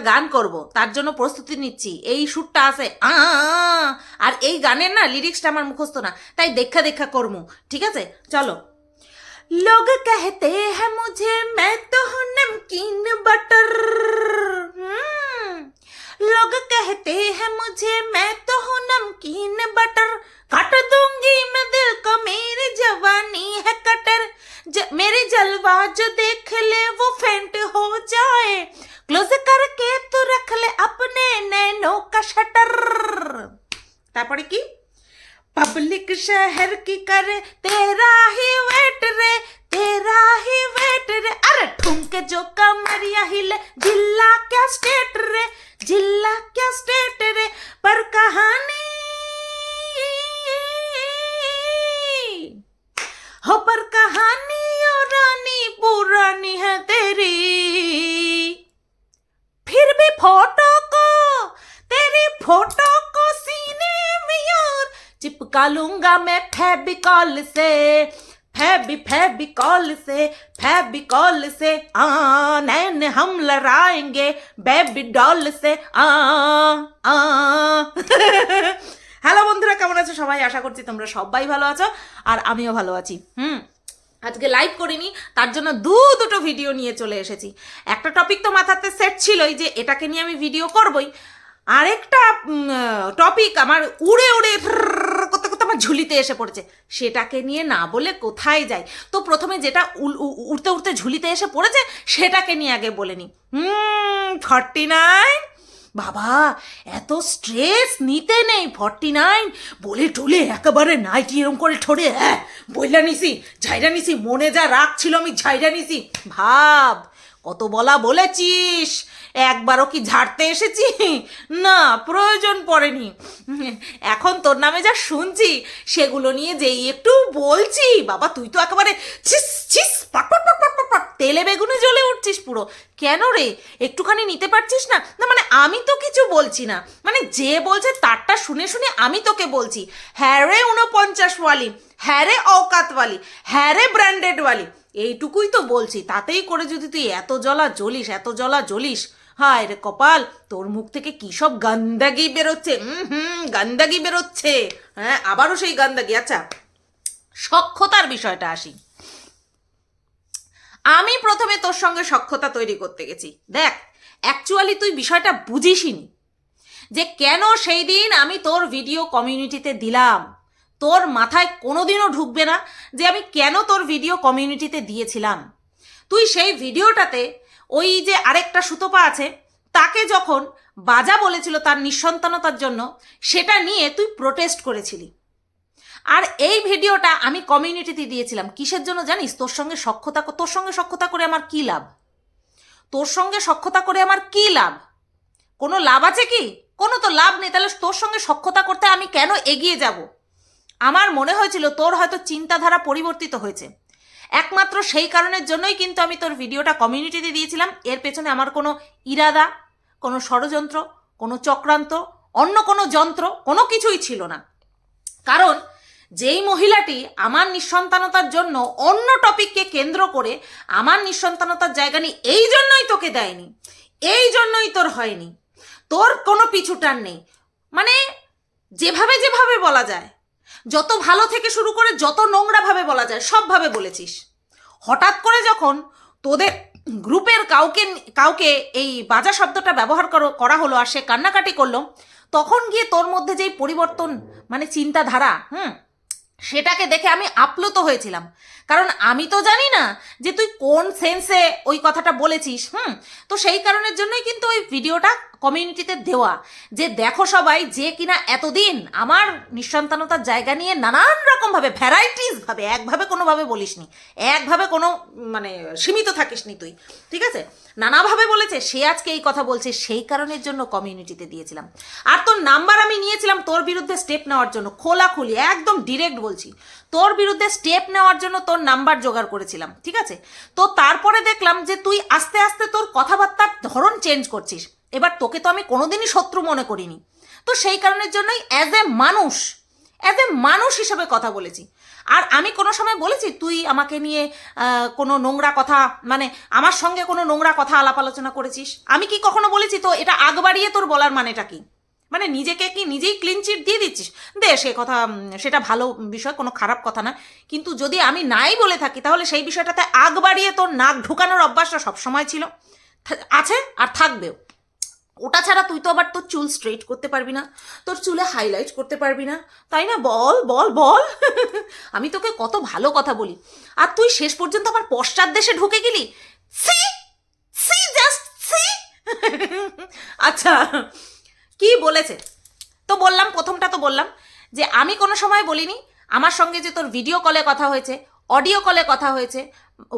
একটা গান করব তার জন্য প্রস্তুতি নিচ্ছি এই সুরটা আছে আ, আ, আ, আর এই গানের না লিরিক্সটা আমার মুখস্থ না তাই দেখা দেখা করবো ঠিক আছে চলো लोग कहते हैं मुझे मैं तो हूँ नमकीन बटर हम्म, लोग कहते हैं मुझे मैं तो हूँ नमकीन बटर काट दूंगी मैं दिल को मेरी जवानी है कटर ज, मेरी जलवा जो देख ले वो फेंट हो जाए क्लोज करके तू रख ले अपने नैनों का शटर তারপরে কি पब्लिक शहर की करे, तेरा ही वेट रे, तेरा ही वेट रे। अरे ठुमके जो कमरिया हिले, जिला क्या स्टेट रे, जिला क्या स्टेट रे। फेबिकॉल से फेबी फेबिकॉल से फेबिकॉल से आ नैन हम लड़ाएंगे बेबी डॉल से आ आ হ্যালো বন্ধুরা কেমন আছো সবাই আশা করছি তোমরা সবাই ভালো আছো আর আমিও ভালো আছি হুম আজকে লাইভ করিনি তার জন্য দু দুটো ভিডিও নিয়ে চলে এসেছি একটা টপিক তো মাথাতে সেট ছিলই যে এটাকে নিয়ে আমি ভিডিও করবই আরেকটা টপিক আমার উড়ে উড়ে ফ্ররর করতে করতে আমার ঝুলিতে এসে পড়েছে। সেটাকে নিয়ে না বলে কোথায় যাই? তো প্রথমে যেটা উড়তে উড়তে ঝুলিতে এসে পড়েছে, সেটাকে নিয়ে আগে বলে নি। হুম ফর্টি নাইন বাবা, এত স্ট্রেস নিতে নেই ফর্টি নাইন বলে টলে একেবারে নাইটি এরম করে ঠোরে হ্যাঁ বইলা নিছি, ঝাইরা নিছি, মনে যা রাগ ছিল আমি ঝাইরা নিছি। ভাব কত বলা বলেছিস? একবারও কি ঝাড়তে এসেছি? না, প্রয়োজন পড়েনি। এখন তোর নামে যা শুনছি, সেগুলো নিয়ে যেই একটু বলছি। বাবা, তুই তো একেবারে ছিস ছিস পট তেলে বেগুনে জ্বলে উঠছিস পুরো। কেন রে? একটুখানি নিতে পারছিস না? না মানে আমি তো কিছু বলছি না। মানে যে বলছে তারটা শুনে শুনে আমি তোকে বলছি। হ্যাঁ রে উনপঞ্চাশ ওয়ালি হ্যাঁ রে অকাতওয়ালি হ্যাঁ রে ব্র্যান্ডেড ওয়ালি। এইটুকুই তো বলছি, তাতেই করে যদি তুই এত জ্বলা জ্বলিস, এত জ্বলা জ্বলিস। হায় রে কপাল, তোর মুখ থেকে কি সব গান্দাগি বেরোচ্ছে? হুম হুম, গান্দাগি বেরোচ্ছে। হ্যাঁ আবারও সেই গান্দাগি। আচ্ছা সক্ষতার বিষয়টা আসি। আমি প্রথমে তোর সঙ্গে সক্ষতা তৈরি করতে গেছি। দেখ অ্যাকচুয়ালি তুই বিষয়টা বুঝিসনি যে কেন সেই দিন আমি তোর ভিডিও কমিউনিটিতে দিলাম। তোর মাথায় কোনোদিনও ঢুকবে না যে আমি কেন তোর ভিডিও কমিউনিটিতে দিয়েছিলাম। তুই সেই ভিডিওটাতে ওই যে আরেকটা সুতোপা আছে, তাকে যখন বাজা বলেছিল তার নিঃসন্তানতার জন্য, সেটা নিয়ে তুই প্রোটেস্ট করেছিলি। আর এই ভিডিওটা আমি কমিউনিটিতে দিয়েছিলাম। কিসের জন্য জানিস? তোর সঙ্গে সক্ষতা তোর সঙ্গে সক্ষতা করে আমার কি লাভ? তোর সঙ্গে সক্ষতা করে আমার কি লাভ? কোনো লাভ আছে কি? কোনো তো লাভ নেই। তাহলে তোর সঙ্গে সক্ষতা করতে আমি কেন এগিয়ে যাব? আমার মনে হয়েছিল তোর হয়তো চিন্তাধারা পরিবর্তিত হয়েছে। একমাত্র সেই কারণের জন্যই কিন্তু আমি তোর ভিডিওটা কমিউনিটিতে দিয়েছিলাম। এর পেছনে আমার কোনো ইরাদা, কোনো ষড়যন্ত্র, কোনো চক্রান্ত, অন্য কোনো যন্ত্র, কোনো কিছুই ছিল না। কারণ যেই মহিলাটি আমার নিঃসন্তানতার জন্য অন্য টপিককে কেন্দ্র করে আমার নিঃসন্তানতার জায়গা নিয়ে এই জন্যই তোকে দেয়নি, এই জন্যই তোর হয়নি। তোর কোনো পিছুটান নেই। মানে যেভাবে যেভাবে বলা যায় যত ভালো থেকে শুরু করে যত নোংরাভাবে বলা যায় সবভাবে বলেছিস। হঠাৎ করে যখন তোদের গ্রুপের কাউকে কাউকে এই বাজা শব্দটা ব্যবহার করো- হলো আর সে কান্নাকাটি করল, তখন গিয়ে তোর মধ্যে যেই পরিবর্তন মানে চিন্তাধারা, হুম, সেটাকে দেখে আমি আপ্লুত হয়েছিলাম। কারণ আমি তো জানি না যে তুই কোন সেন্সে ওই কথাটা বলেছিস, হুম, তো সেই কারণের জন্যই কিন্তু ওই ভিডিওটা কমিউনিটিতে দেওয়া, যে দেখো সবাই যে কিনা এতদিন আমার নিঃসন্তানতার জায়গা নিয়ে নানান রকমভাবে ভ্যারাইটিস ভাবে, একভাবে কোনোভাবে বলিসনি, একভাবে কোনো মানে সীমিত থাকিসনি তুই, ঠিক আছে? নানাভাবে বলেছে, সে আজকে এই কথা বলছে, সেই কারণের জন্য কমিউনিটিতে দিয়েছিলাম। আর তোর নাম্বার আমি নিয়েছিলাম তোর বিরুদ্ধে স্টেপ নেওয়ার জন্য, খোলাখুলি, একদম ডিরেক্ট বলছি। তোর বিরুদ্ধে স্টেপ নেওয়ার জন্য তোর নাম্বার জোগাড় করেছিলাম, ঠিক আছে? তো তারপরে দেখলাম যে তুই আস্তে আস্তে তোর কথাবার্তার ধরন চেঞ্জ করছিস। এবার তোকে তো আমি কোনোদিনই শত্রু মনে করিনি। তো সেই কারণের জন্যই অ্যাজ এ মানুষ অ্যাজ এ মানুষ হিসেবে কথা বলেছি। আর আমি কোনো সময় বলেছি, তুই আমাকে নিয়ে কোনো নোংরা কথা মানে আমার সঙ্গে কোনো নোংরা কথা আলাপ আলোচনা করেছিস? আমি কি কখনো বলেছি তো এটা আগ বাড়িয়ে তোর বলার মানেটা কি? মানে নিজেকে কি নিজেই ক্লিন চিট দিয়ে দিচ্ছিস? দে সে কথা সেটা ভালো বিষয়, কোনো খারাপ কথা না। কিন্তু যদি আমি নাই বলে থাকি, তাহলে সেই বিষয়টাতে আগ বাড়িয়ে তোর নাক ঢুকানোর অভ্যাসটা সবসময় ছিল। আছে আর থাকবেও। ওটা ছাড়া তুই তো আবার তোর চুল স্ট্রেট করতে পারবি না, তোর চুলে হাইলাইট করতে পারবি না, তাই না? বল বল বল। আমি তোকে কত ভালো কথা বলি। আর তুই শেষ পর্যন্ত আমার পশ্চাৎ দেশে ঢুকে গেলি? সি সি জাস্ট সি আচ্ছা কি বলেছে? তো বললাম, প্রথমটা তো বললাম যে আমি কোনো সময় বলিনি, আমার সঙ্গে যে তোর ভিডিও কলে কথা হয়েছে অডিও কলে কথা হয়েছে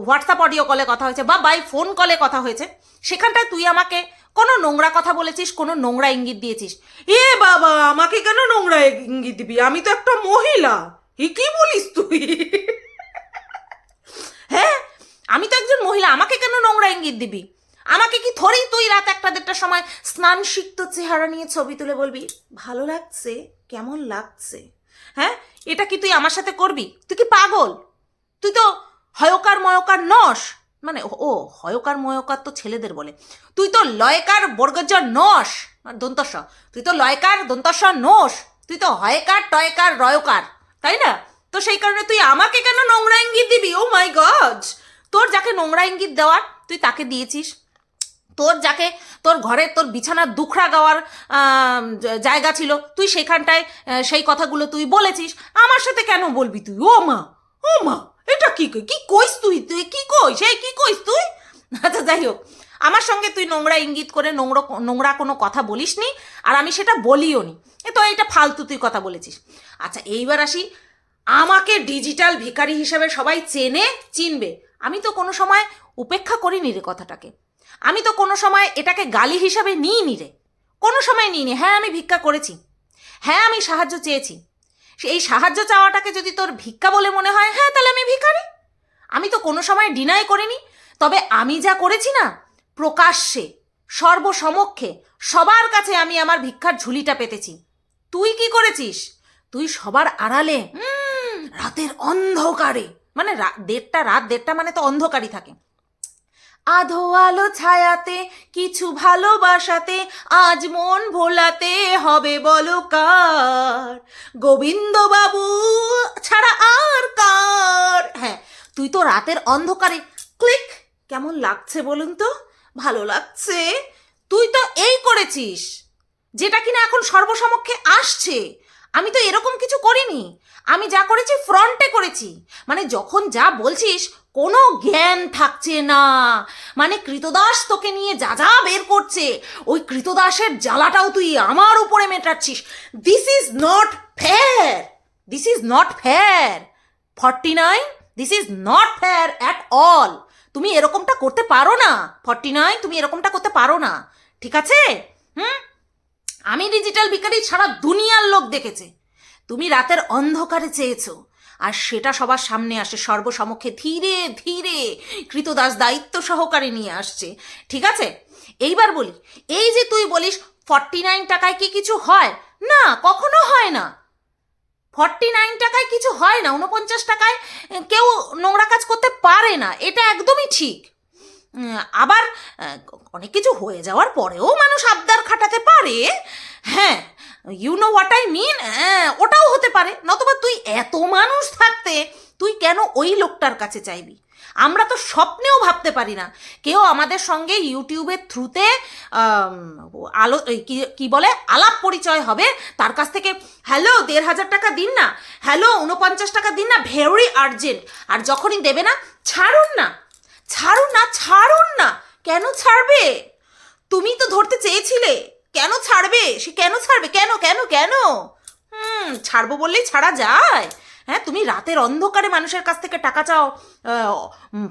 হোয়াটসঅ্যাপ অডিও কলে কথা হয়েছে, বা বাই ফোন কলে কথা হয়েছে, সেখানটায় তুই আমাকে কোনো নোংরা কথা বলেছিস, কোনো নোংরা ইঙ্গিত দিয়েছিস। এ বাবা, আমাকে কেন নোংরা ইঙ্গিত দিবি? আমি তো একটা মহিলা। এ কি বলিস তুই? হ্যাঁ আমি তো একজন মহিলা, আমাকে কেন নোংরা ইঙ্গিত দিবি? আমাকে কি থরেই তুই রাত একটা দেড়টার সময় স্নান সিক্ত চেহারা নিয়ে ছবি তুলে বলবি, ভালো লাগছে, কেমন লাগছে? হ্যাঁ এটা কি তুই আমার সাথে করবি? তুই কি পাগল? তুই তো হয়কার ময়কার নস। মানে ও হয়কার ময়কার তো ছেলেদের বলে। তুই তো লয়কার বর্গজর নস দন্তস্ব। তুই তো লয়কার দন্তস্ব নোস তুই তো হয়কার, টয়কার, রয়কার। তাই না? তো সেই কারণে তুই আমাকে কেন নোংরা ইঙ্গিত দিবি? ও মাই গজ তোর যাকে নোংরা ইঙ্গিত দেওয়ার, তুই তাকে দিয়েছিস। তোর যাকে, তোর ঘরে তোর বিছানার দুখড়া গাওয়ার জায়গা ছিল। তুই সেখানটায় সেই কথাগুলো তুই বলেছিস। আমার সাথে কেন বলবি তুই? ও মা ও মা। কি কই কি কইস তুই? তুই কি কইস? এই, কি কইস তুই? আচ্ছা যাই হোক। আমার সঙ্গে তুই নোংরা ইঙ্গিত করে নোংরা নোংরা কোনো কথা বলিস নি আর আমি সেটা বলিও নি। এ তো এটা ফালতু তুই কথা বলেছিস। আচ্ছা এইবার আসি। আমাকে ডিজিটাল ভিকারি হিসাবে সবাই চেনে, চিনবে। আমি তো কোনো সময় উপেক্ষা করিনি রে কথাটাকে। আমি তো কোনো সময় এটাকে গালি হিসাবে নিইনি রে। কোনো সময় নিইনি। হ্যাঁ আমি ভিক্ষা করেছি। হ্যাঁ আমি সাহায্য চেয়েছি। এই সাহায্য চাওয়াটাকে যদি তোর ভিক্ষা বলে মনে হয় হ্যাঁ তাহলে আমি ভিখারি। আমি তো কোনো সময় ডিনাই করিনি, তবে আমি যা করেছি না, প্রকাশ্যে, সর্বসমক্ষে, সবার কাছে আমি আমার ভিক্ষার ঝুলিটা পেতেছি। তুই কি করেছিস? তুই সবার আড়ালে রাতের অন্ধকারে মানে দেড়টা, রাত দেড়টা মানে তো অন্ধকারই থাকে। আধো আলো ছায়াতে, কিছু ভালোবাসাতে, আজ মন ভোলাতে হবে বলো কার গোবিন্দ বাবু ছাড়া আর কার? হ্যাঁ তুই তো রাতের অন্ধকারে, ক্লিক! কেমন লাগছে বলুন তো? ভালো লাগছে। তুই তো এই করেছিস, যেটা কিনা এখন সর্বসমক্ষে আসছে। আমি তো এরকম কিছু করিনি। আমি যা করেছি ফ্রন্টে করেছি। মানে যখন যা বলছিস কোনো জ্ঞান থাকছে না। মানে কৃতদাস তোকে নিয়ে যা যা বের করছে, ওই কৃতদাসের জ্বালাটাও তুই আমার উপরে মেটাচ্ছিস। This is not fair this is not fair forty nine this is not fair at all তুমি এরকমটা করতে পারো না। ফর্টি নাইন তুমি এরকমটা করতে পারো না। ঠিক আছে? হুম? আমি ডিজিটাল ভিখারি সারা দুনিয়ার লোক দেখেছে। তুমি রাতের অন্ধকারে চেয়েছো। আর সেটা সবার সামনে আসে, সর্বসমক্ষে ধীরে ধীরে কৃতদাস দায়িত্ব সহকারে নিয়ে আসছে। ঠিক আছে? এইবার বলি, এই যে তুই বলিস ফর্টি নাইন টাকায় কি কিছু হয়? না, কখনো হয় না। ফর্টি নাইন টাকায় কিছু হয় না উনপঞ্চাশ টাকায় কেউ নোংরা কাজ করতে পারে না, এটা একদমই ঠিক। আবার অনেক কিছু হয়ে যাওয়ার পরেও মানুষ আবদার খাটাতে পারে। হ্যাঁ you know what I mean পারে, নতুবা তুই এত মানুষ থাকতে তুই কেন ওই লোকটার কাছে চাইবি? আমরা তো স্বপ্নেও ভাবতে পারি না। কেউ আমাদের সঙ্গে ইউটিউবের থ্রুতে আলো কি- বলে, আলাপ পরিচয় হবে। তার কাছ থেকে, হ্যালো, দেড় হাজার টাকা দিন না। হ্যালো উনপঞ্চাশ টাকা দিন না। Very urgent. আর যখনই দেবে না, ছাড়ুন না। ছাড়ুন না ছাড়ুন না। কেন ছাড়বে? তুমি তো ধরতে চেয়েছিলে। কেন ছাড়বে? সে কেন ছাড়বে? কেন কেন কেন? ছাড়বো বললেই ছাড়া যায়। হ্যাঁ তুমি রাতের অন্ধকারে মানুষের কাছ থেকে টাকা চাও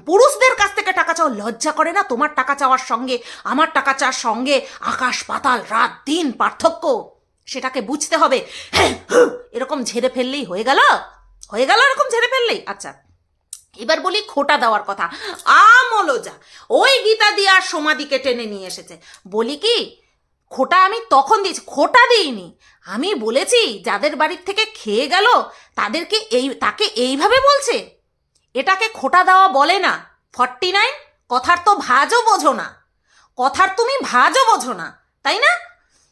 পুরুষদের কাছ থেকে টাকা চাও লজ্জা করে না তোমার টাকা চাওয়ার সঙ্গে আমার টাকা চাওয়ার সঙ্গে আকাশ পাতাল রাত দিন পার্থক্য? সেটাকে বুঝতে হবে। হ্যাঁ, এরকম ঝেড়ে ফেললেই হয়ে গেল? হয়ে গেল এরকম ঝেড়ে ফেললেই? আচ্ছা এবার বলি খোটা দেওয়ার কথা। আমলো যা ওই গীতা দিয়ে আর সমাধিকে টেনে নিয়ে এসেছে। বলি কি খোটা আমি তখন দিয়েছি, খোটা দিইনি। আমি বলেছি, যাদের বাড়ির থেকে খেয়ে গেল, তাদেরকে এই, তাকে এইভাবে বলছে? এটাকে খোটা দেওয়া বলে না। ফর্টি নাইন, কথার তো ভাজও বোঝো না। কথার তুমি ভাজও বোঝো না, তাই না?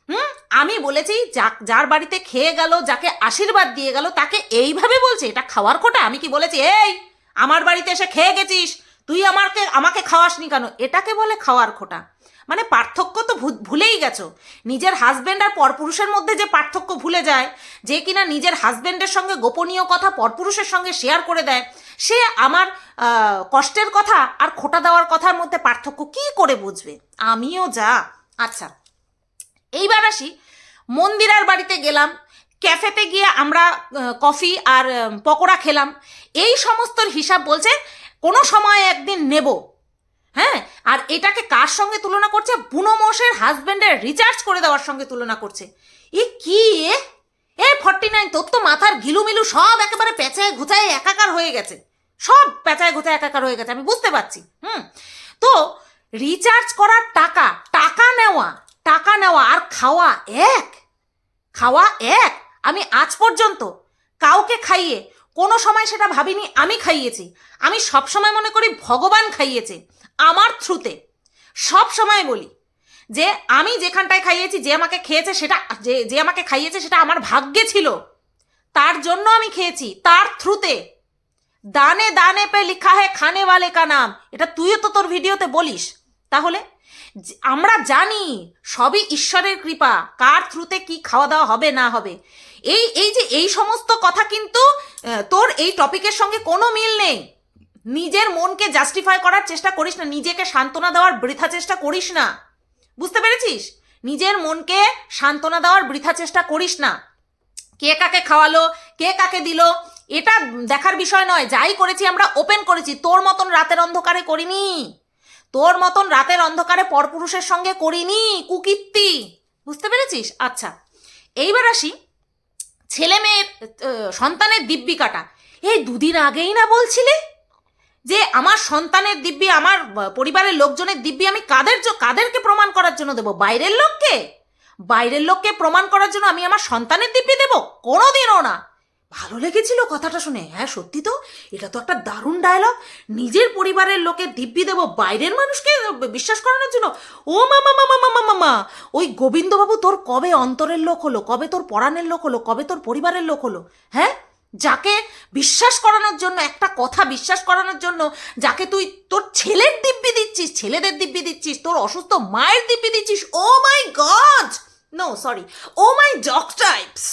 হুম, আমি বলেছি যা যার বাড়িতে খেয়ে গেল, যাকে আশীর্বাদ দিয়ে গেল, তাকে এইভাবে বলছে, এটা খাওয়ার খোটা? আমি কি বলেছি, এই, আমার বাড়িতে এসে খেয়ে গেছিস, তুই আমাকে আমাকে খাওয়াসনি কেন? এটাকে বলে খাওয়ার খোটা। মানে পার্থক্য তো ভুলেই গেছো। নিজের হাজব্যান্ড আর পরপুরুষের মধ্যে যে পার্থক্য ভুলে যায়, যে কিনা নিজের হাজব্যান্ডের সঙ্গে গোপনীয় কথা পরপুরুষের সঙ্গে শেয়ার করে দেয়, সে আমার কষ্টের কথা আর খোটা দেওয়ার কথার মধ্যে পার্থক্য কি করে বুঝবে? আমিও যা। আচ্ছা এইবার আসি। মন্দিরার বাড়িতে গেলাম, ক্যাফেতে গিয়ে আমরা কফি আর পকোড়া খেলাম। এই সমস্তর হিসাব বলছে, কোনো সময় একদিন নেব। হ্যাঁ আর এটাকে কার সঙ্গে তুলনা করছে? বুনো মোষের হাজব্যান্ডের রিচার্জ করে দেওয়ার সঙ্গে তুলনা করছে। এ কি এ? এ ফর্টি নাইন তোর তো মাথার ঘিলুমিলু সব একেবারে পেঁচায় ঘুচায় একাকার হয়ে গেছে। সব পেঁচায় ঘুচায় একাকার হয়ে গেছে, আমি বুঝতে পারছি। হুম, তো রিচার্জ করার টাকা টাকা নেওয়া টাকা নেওয়া আর খাওয়া এক। খাওয়া এক। আমি আজ পর্যন্ত কাউকে খাইয়ে কোনো সময় সেটা ভাবিনি, আমি খাইয়েছি। আমি সব সময় মনে করি ভগবান খাইয়েছে। আমার থ্রুতে। সব সময় বলি যে, আমি যেখানটায় খাইয়েছি, যে আমাকে খেয়েছে সেটা, যে যে আমাকে খাইয়েছে সেটা আমার ভাগ্যে ছিল। তার জন্য আমি খেয়েছি, তার থ্রুতে। দানে দানে পে লিখা হে খানে ওয়ালে কা নাম। এটা তুইও তো তোর ভিডিওতে বলিস। তাহলে আমরা জানি সবই ঈশ্বরের কৃপা, কার থ্রুতে কি খাওয়া দাওয়া হবে না হবে। এই এই যে, এই সমস্ত কথা কিন্তু তোর এই টপিকের সঙ্গে কোনো মিল নেই। নিজের মনকে জাস্টিফাই করার চেষ্টা করিস না, নিজেকে সান্ত্বনা দেওয়ার বৃথা চেষ্টা করিস না। বুঝতে পেরেছিস? নিজের মনকে সান্ত্বনা দেওয়ার বৃথা চেষ্টা করিস না। কে কাকে খাওয়ালো, কে কাকে দিল, এটা দেখার বিষয় নয়। যাই করেছি আমরা ওপেন করেছি। তোর মতন রাতের অন্ধকারে করিনি। তোর মতন রাতের অন্ধকারে পরপুরুষের সঙ্গে করিনি, কুকীর্তি। বুঝতে পেরেছিস? আচ্ছা এইবার আসি ছেলে মেয়ের সন্তানের দিব্যি কাটা এই দুদিন আগেই না বলছিলে? যে আমার সন্তানের দিব্যি, আমার পরিবারের লোকজনের দিব্যি আমি কাদের কাদেরকে প্রমাণ করার জন্য দেবো? বাইরের লোককে? বাইরের লোককে প্রমাণ করার জন্য আমি আমার সন্তানের দিব্যি দেবো? কোনোদিনও না। ভালো লেগেছিল কথাটা শুনে। হ্যাঁ সত্যি তো। এটা তো একটা দারুণ ডায়লগ নিজের পরিবারের লোকের দিব্যি দেবো বাইরের মানুষকে বিশ্বাস করানোর জন্য। ও মামা মামা মামা মামা ওই গোবিন্দবাবু তোর কবে অন্তরের লোক হলো? কবে তোর পরাণের লোক হলো? কবে তোর পরিবারের লোক হলো? হ্যাঁ? যাকে বিশ্বাস করানোর জন্য, একটা কথা বিশ্বাস করানোর জন্য, যাকে তুই তোর ছেলের দিব্যি দিচ্ছিস, ছেলেদের দিব্যি দিচ্ছিস, তোর অসুস্থ মায়ের দিব্যি দিচ্ছিস, ও my god! No sorry oh my dog types,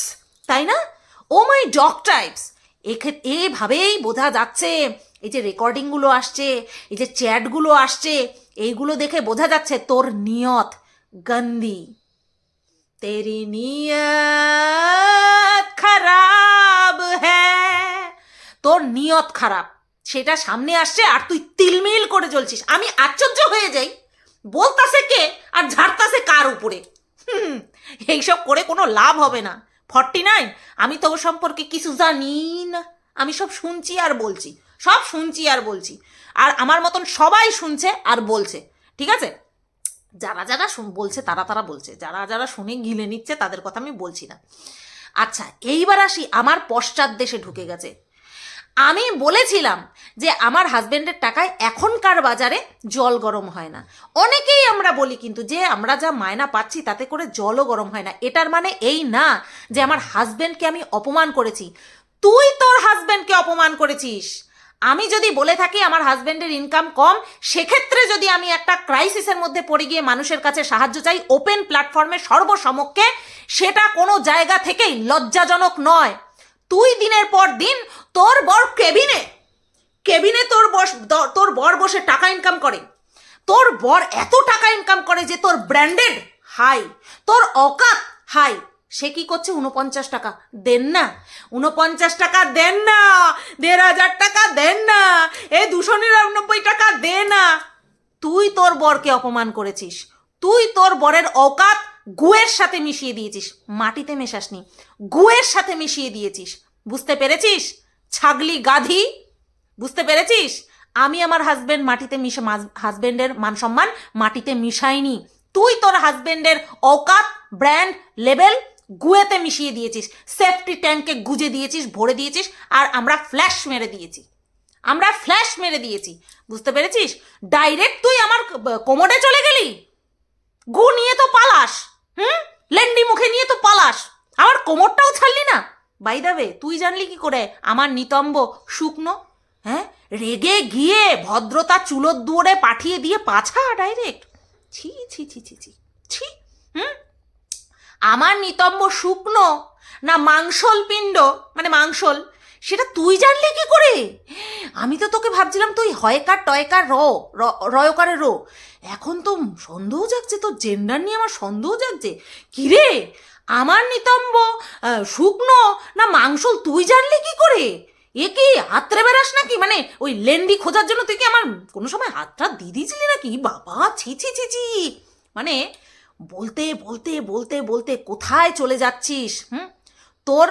তাই না? Oh my doc types. এভাবেই বোঝা যাচ্ছে, এই যে রেকর্ডিংগুলো আসছে, এই যে চ্যাটগুলো আসছে, এইগুলো দেখে বোঝা যাচ্ছে তোর নিয়ত, গন্দি। তেরি নিয়ত। তোর নিয়ত খারাপ। সেটা সামনে আসছে আর তুই তিলমিল করে চলছিস আমি আশ্চর্য হয়ে যাই। বলতাছে কে আর ঝাড়তাছে কার উপরে? এইসব করে কোনো লাভ হবে না। ফর্টি নাইন, আমি তো সম্পর্কে কিছু জানি না। আমি সব শুনছি আর বলছি। সব শুনছি আর বলছি। আর আমার মতন সবাই শুনছে আর বলছে। ঠিক আছে? যারা যারা বলছে তারা তারা বলছে। যারা যারা শুনে গিলে নিচ্ছে তাদের কথা আমি বলছি না। আচ্ছা এইবার আসি। আমার পশ্চাৎ দেশে ঢুকে গেছে। আমি বলেছিলাম যে আমার হাজব্যান্ডের টাকায় এখনকার বাজারে জল গরম হয় না। অনেকেই আমরা বলি কিন্তু যে আমরা যা মায়না পাচ্ছি তাতে করে জলও গরম হয় না। এটার মানে এই না যে আমার হাজব্যান্ডকে আমি অপমান করেছি। তুই তোর হাজব্যান্ডকে অপমান করেছিস। আমি যদি বলে থাকি আমার হাজবেন্ডের ইনকাম কম, সেক্ষেত্রে যদি আমি একটা ক্রাইসিসের মধ্যে পড়ে গিয়ে মানুষের কাছে সাহায্য চাই ওপেন প্ল্যাটফর্মে সর্বসমক্ষে, সেটা কোনো জায়গা থেকেই লজ্জাজনক নয়। তুই দিনের পর দিন তোর বর কেবিনে কেবিনে তোর বস, তোর বর বসে টাকা ইনকাম করে। তোর বর এত টাকা ইনকাম করে যে তোর ব্র্যান্ডেড হাই তোর অকাত হাই সে কি করছে? উনপঞ্চাশ টাকা দেন না। উনপঞ্চাশ টাকা দেন না। দেড় হাজার টাকা দেন না। এই দুশো নিরানব্বই টাকা দে না। তুই তোর বরকে অপমান করেছিস। তুই তোর বরের অকাত গুয়ের সাথে মিশিয়ে দিয়েছিস, মাটিতে মেশাসনি, গুয়ের সাথে মিশিয়ে দিয়েছিস। বুঝতে পেরেছিস? ছাগলি গাধি। বুঝতে পেরেছিস? আমি আমার হাজবেন্ড মাটিতে মিশে হাজবেন্ডের মান সম্মান মাটিতে মিশাইনি। তুই তোর হাজবেন্ডের অকাত ব্র্যান্ড লেভেল গুয়েতে মিশিয়ে দিয়েছিস। সেফটি ট্যাঙ্কে গুজে দিয়েছিস, ভরে দিয়েছিস, আর আমরা ফ্ল্যাশ মেরে দিয়েছি। আমরা ফ্ল্যাশ মেরে দিয়েছি। বুঝতে পেরেছিস? ডাইরেক্ট তুই আমার কোমরে চলে গেলি। গু নিয়ে তো পালাস। হুম লেন্ডি মুখে নিয়ে তো পালাস। আমার কোমরটাও ছাড়লি না। বাই দাবে তুই জানলি কি করে? আমার নিতম্ব শুকনো হ্যাঁ? রেগে গিয়ে ভদ্রতা চুলোর দুয়ারে পাঠিয়ে দিয়ে পাছা ডাইরেক্ট ছি ছি ছি ছি ছি। ছি, হুম? আমার নিতম্ব শুকনো না মাংসল পিণ্ড মানে মাংসল সেটা তুই জানলি কি করে? আমি তো তোকে ভাবছিলাম তুই হয়কার টয়কার র রয়কারে রো। এখন তো সন্দেহ জাগছে, তোর জেন্ডার নিয়ে আমার সন্দেহ জাগছে। কিরে আমার নিতম্ব শুকনো না মাংসল তুই জানলি কি করে? এ কি হাতরে বেড়াস নাকি? মানে ওই লেন্ডি খোঁজার জন্য তুই কি আমার কোনো সময় হাতটা দিয়ে দিয়েছিলি নাকি? বাবা, ছি ছি ছি ছি। মানে বলতে বলতে বলতে বলতে কোথায় চলে যাচ্ছিস, হুম? তোর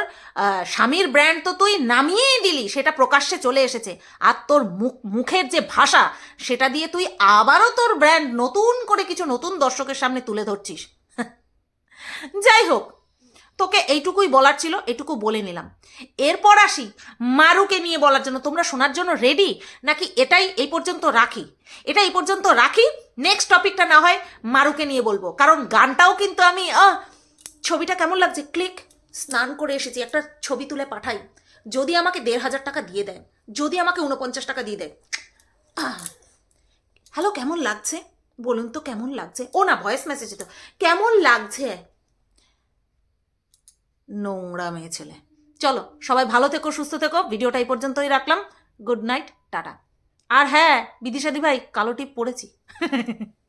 স্বামীর ব্র্যান্ড তো তুই নামিয়েই দিলি, সেটা প্রকাশ্যে চলে এসেছে। আর তোর মুখ, মুখের যে ভাষা, সেটা দিয়ে তুই আবারও তোর ব্র্যান্ড নতুন করে কিছু নতুন দর্শকের সামনে তুলে ধরছিস। যাই হোক, তোকে এইটুকুই বলার ছিল, এটুকু বলে নিলাম। এরপর আসি মারুকে নিয়ে বলার জন্য। তোমরা শোনার জন্য রেডি নাকি এটাই এই পর্যন্ত রাখি? এটা এই পর্যন্ত রাখি। নেক্সট টপিকটা না হয় মারুকে নিয়ে বলব। কারণ গানটাও কিন্তু আমি ছবিটা কেমন লাগছে? ক্লিক। স্নান করে এসেছি, একটা ছবি তুলে পাঠাই। যদি আমাকে দেড় হাজার টাকা দিয়ে দেয়, যদি আমাকে উনপঞ্চাশ টাকা দিয়ে দেয়। হ্যালো, কেমন লাগছে? বলুন তো, কেমন লাগছে? ও না ভয়েস মেসেজ তো। কেমন লাগছে? নোংরা মেয়ে ছেলে। চলো, সবাই ভালো থেকো, সুস্থ থেকো। ভিডিওটা এই পর্যন্তই রাখলাম। Good night, tata. আর হ্যাঁ বিদিশাদি ভাই, কালো টিপ পড়েছি